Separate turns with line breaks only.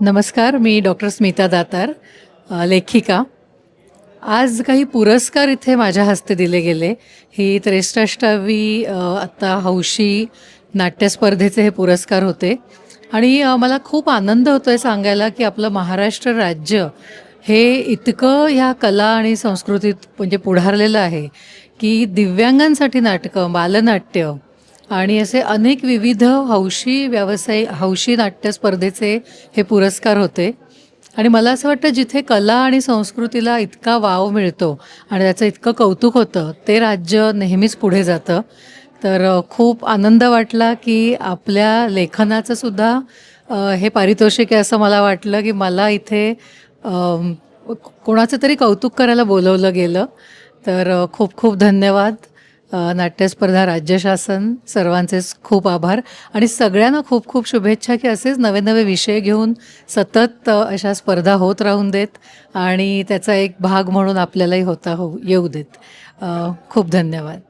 नमस्कार मी डॉक्टर स्मिता दातार लेखिका. आज काही पुरस्कार इथे माझ्या हस्ते दिले गेले. ही त्रेसष्टावी आत्ता हौशी नाट्यस्पर्धेचे हे पुरस्कार होते. आणि मला खूप आनंद होतो आहे सांगायला की आपलं महाराष्ट्र राज्य हे इतकं ह्या कला आणि संस्कृतीत म्हणजे पुढारलेलं आहे की दिव्यांगांसाठी नाटकं बालनाट्य आणि असे अनेक विविध हौशी व्यवसाय हौशी नाट्य स्पर्धेचे हे पुरस्कार होते. आणि मला असं वाटतं जिथे कला आणि संस्कृतीला इतका वाव मिळतो आणि त्याचं इतकं कौतुक होतं ते राज्य नेहमीच पुढे जातं. तर खूप आनंद वाटला की आपल्या लेखनाचं सुद्धा हे पारितोषिक आहे असं मला वाटलं की मला इथे कोणाचं तरी कौतुक करायला बोलवलं गेलं. तर खूप खूप धन्यवाद. नाट्यस्पर्धा राज्य शासन सर्वांचेच खूप आभार. आणि सगळ्यांना खूप खूप शुभेच्छा की असेच नवे नवे विषय घेऊन सतत अशा स्पर्धा होत राहून देत आणि त्याचा एक भाग म्हणून आपल्यालाही होता हो येऊ देत. खूप धन्यवाद.